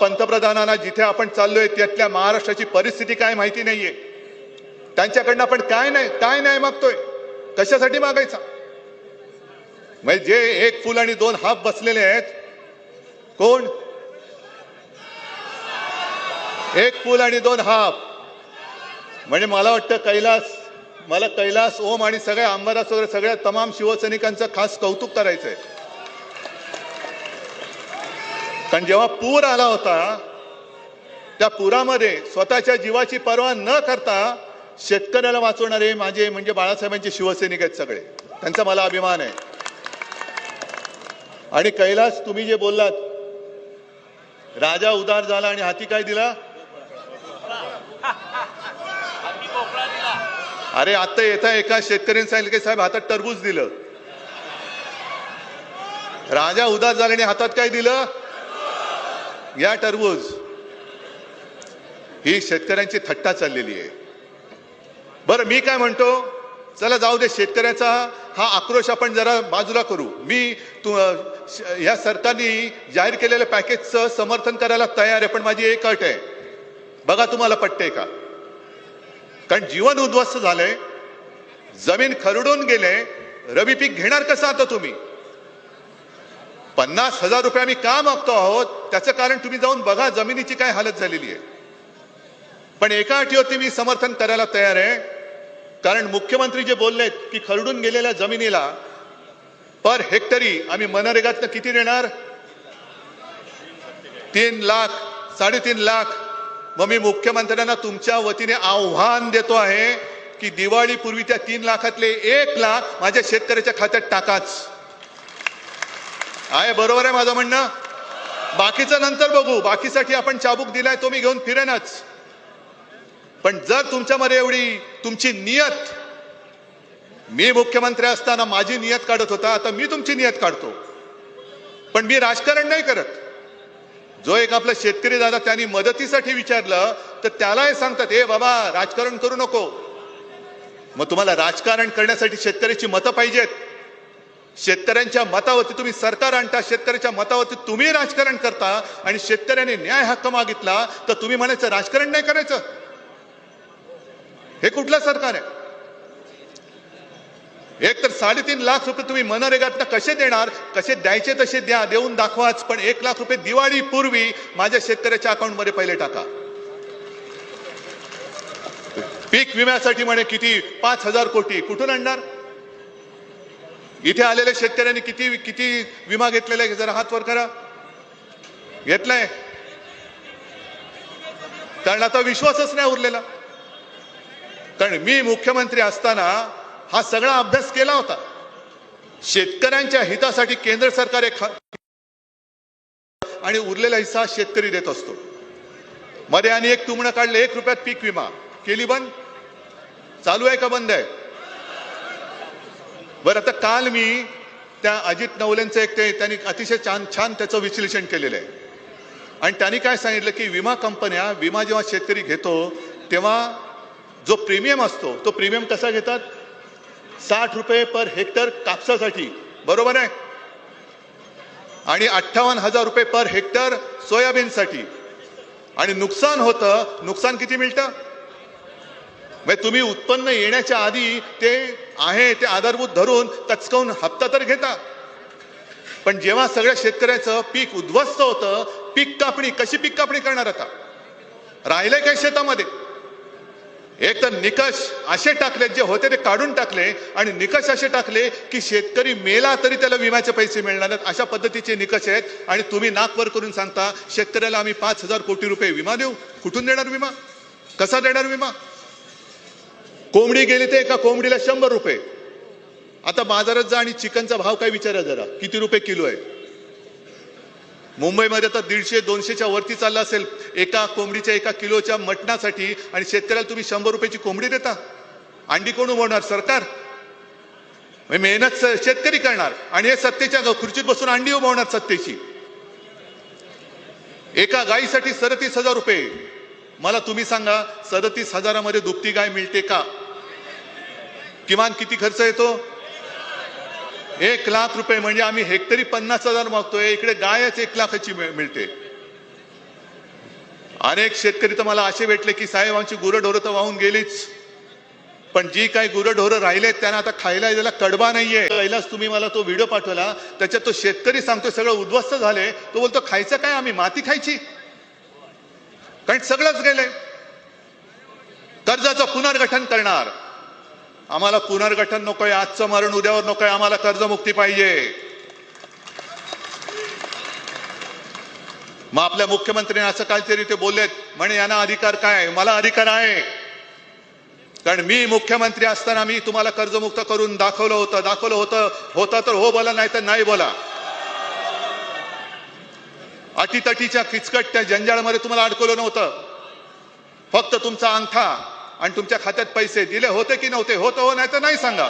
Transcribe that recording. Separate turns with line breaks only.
पंतप्रधानांना जिथे आपण चाललोय त्यातल्या महाराष्ट्राची परिस्थिती काय माहिती नाहीये. त्यांच्याकडनं आपण काय नाही काय नाही मागतोय? कशासाठी मागायचा? म्हणजे जे एक फुल आणि दोन हाफ बसलेले आहेत कोण? एक फुल आणि दोन हाफ. म्हणजे मला वाटतं कैलास मला कैलास ओम आणि सगळ्या अंबादास वगैरे सगळ्या तमाम शिवसैनिकांचं खास कौतुक करायचंय. कारण जेव्हा पूर आला होता त्या पुरामध्ये स्वतःच्या जीवाची पर्वा न करता शेतकऱ्याला वाचवणारे माझे म्हणजे बाळासाहेबांचे शिवसैनिक आहेत सगळे. त्यांचा मला अभिमान आहे. आणि कैलास तुम्ही जे बोललात राजा उदार झाला आणि हाती काय दिला? अरे आता येता एका शेतकऱ्याने सांगितलं की साहेब हातात टरबूज दिलं. राजा उदार झाला आणि हातात काय दिलं? या टरबूज. ही शेतकऱ्यांची थट्टा चाललेली आहे. बरं मी काय म्हणतो? चला जाऊ दे शेतकऱ्याचा हा आक्रोश आपण जरा बाजूला करू. मी तू ह्या सरकारने जाहीर केलेल्या पॅकेजचं समर्थन करायला तयार आहे पण माझी एक अट आहे. बघा तुम्हाला पटते का? कारण जीवन उद्ध्वस्त झालंय जमीन खरडून गेले रबी पीक घेणार कसं आता तुम्ही? पन्नास हजार रुपये आम्ही का मागतो आहोत? त्याचं कारण तुम्ही जाऊन बघा जमिनीची काय हालत झालेली आहे. पण एका अटीवरती मी समर्थन करायला तयार आहे. कारण मुख्यमंत्री जे बोललेत की खरडून गेलेल्या जमिनीला पर हेक्टरी आम्ही मनरेगातनं किती देणार? तीन लाख साडेतीन लाख. मग मी मुख्यमंत्र्यांना तुमच्या वतीने आव्हान देतो आहे की दिवाळीपूर्वी त्या तीन लाखातले एक लाख माझ्या शेतकऱ्याच्या खात्यात टाकाच. आहे बरोबर आहे माझं म्हणणं? बाकीचं नंतर बघू. बाकीसाठी आपण चाबूक दिलाय तो मी घेऊन फिरेनच. पण जर तुमच्यामध्ये एवढी तुमची नियत मी मुख्यमंत्री असताना माझी नियत काढत होता आता मी तुमची नियत काढतो. पण मी राजकारण नाही करत. जो एक आपला शेतकरी दादा त्यांनी मदतीसाठी विचारलं तर त्याला हे सांगतात हे बाबा राजकारण करू नको. मग तुम्हाला राजकारण करण्यासाठी शेतकऱ्याची मतं पाहिजेत. शेतकऱ्यांच्या मतावरती तुम्ही सरकार आणता शेतकऱ्याच्या मतावरती तुम्ही राजकारण करता आणि शेतकऱ्याने न्याय हक्क मागितला तर तुम्ही म्हणायचं राजकारण नाही करायचं? हे कुठलं सरकार आहे? एक तर साडेतीन लाख रुपये तुम्ही मनरेगातनं कसे देणार? कसे द्यायचे तसे द्या देऊन दाखवाच पण एक लाख रुपये दिवाळी पूर्वी माझ्या शेतकऱ्याच्या अकाउंटमध्ये पहिले टाका. पीक विम्यासाठी म्हणे किती? पाच हजार कोटी. कुठून आणणार? इथे आलेल्या शेतकऱ्यांनी किती किती विमा घेतलेला आहे? जरा हात वर करा. घेतलाय. कारण आता विश्वासच नाही उरलेला. कारण मी मुख्यमंत्री असताना हा सगळा अभ्यास केला होता. शेतकऱ्यांच्या हितासाठी केंद्र सरकार एक आणि उरलेला हिस्सा शेतकरी देत असतो. मध्ये आणि एक तुमणं काढले एक रुपयात पीक विमा. केली बंद? चालू आहे का बंद आहे? बरं आता काल मी त्या अजित नवलेंचं एक ते त्यांनी अतिशय छान छान त्याचं विश्लेषण केलेलं आहे. आणि त्यांनी काय सांगितलं की विमा कंपन्या विमा जेव्हा शेतकरी घेतो तेव्हा जो प्रीमियम असतो तो प्रीमियम कसा घेतात? साठ रुपये पर हेक्टर कापसासाठी. बरोबर आहे? आणि अठ्ठावन्न हजार रुपये पर हेक्टर सोयाबीनसाठी. आणि नुकसान होतं नुकसान किती मिळतं? म्हणजे तुम्ही उत्पन्न येण्याच्या आधी ते आहे ते आधारभूत धरून तचकवून हप्ता तर घेता. पण जेव्हा सगळ्या शेतकऱ्याचं पीक उद्ध्वस्त होतं पीक कापणी कशी पीक कापणी करणार आता? राहिले काय शेतामध्ये? एक तर निकष असे टाकले जे होते ते काढून टाकले आणि निकष असे टाकले की शेतकरी मेला तरी त्याला विम्याचे पैसे मिळणार आहेत अशा पद्धतीचे निकष आहेत आणि तुम्ही नाकवर करून सांगता शेतकऱ्याला आम्ही पाच हजार कोटी रुपये विमा देऊ. कुठून देणार विमा? कसा देणार विमा? कोंबडी गेली तर एका कोंबडीला शंभर रुपये. आता बाजारात जा आणि चिकनचा भाव काय विचारा जरा. किती रुपये किलो आहे? मुंबईमध्ये आता दीडशे दोनशेच्या वरती चालला असेल. एका कोंबडीच्या एका किलोच्या मटणासाठी आणि शेतकऱ्याला तुम्ही शंभर रुपयाची कोंबडी देता. अंडी कोण उभवणार सरकार. म्हणजे मेहनत स- शेतकरी करणार. आणि हे सत्तेच्या ग- खुर्चीत बसून अंडी उभवणार सत्तेची. एका गायीसाठी सदतीस हजार रुपये. मला तुम्ही सांगा सदतीस हजारामध्ये दुभती गाय मिळते का? किमान किती खर्च येतो? एक लाख रुपये. म्हणजे आम्ही हेक्टरी पन्नास हजार मागतोय. इकडे गायच एक लाखाची मिळते. अनेक शेतकरी तर मला असे भेटले की साहेब आमची गुरंढोरं तर वाहून गेलीच. पण जी काही गुरंढोरं राहिलेत त्यांना आता खायला यायला कडबा नाहीये. पहिलाच तुम्ही मला तो व्हिडिओ पाठवला. त्याच्यात तो शेतकरी सांगतो सगळं उद्ध्वस्त झाले. तो बोलतो खायचं काय? आम्ही माती खायची. कारण सगळंच गेले कर्जाचं पुनर्गठन करणार. आम्हाला पुनर्गठन नकोय आजचं मरण उद्यावर नकोय आम्हाला कर्जमुक्ती पाहिजे. मग आपल्या मुख्यमंत्र्यांनी असं काहीतरी ते बोललेत म्हणे यांना अधिकार काय? मला अधिकार आहे. कारण मी मुख्यमंत्री असताना मी तुम्हाला कर्जमुक्त करून दाखवलं होतं दाखवलं होतं होतं तर हो बोला नाही तर नाही बोला. अटीतटीच्या किचकट त्या जंजाळमध्ये तुम्हाला अडकवलं नव्हतं. फक्त तुमचा अंगठा. आणि तुमच्या खात्यात पैसे दिले होते की नव्हते होतं हो नाही तर नाही सांगा.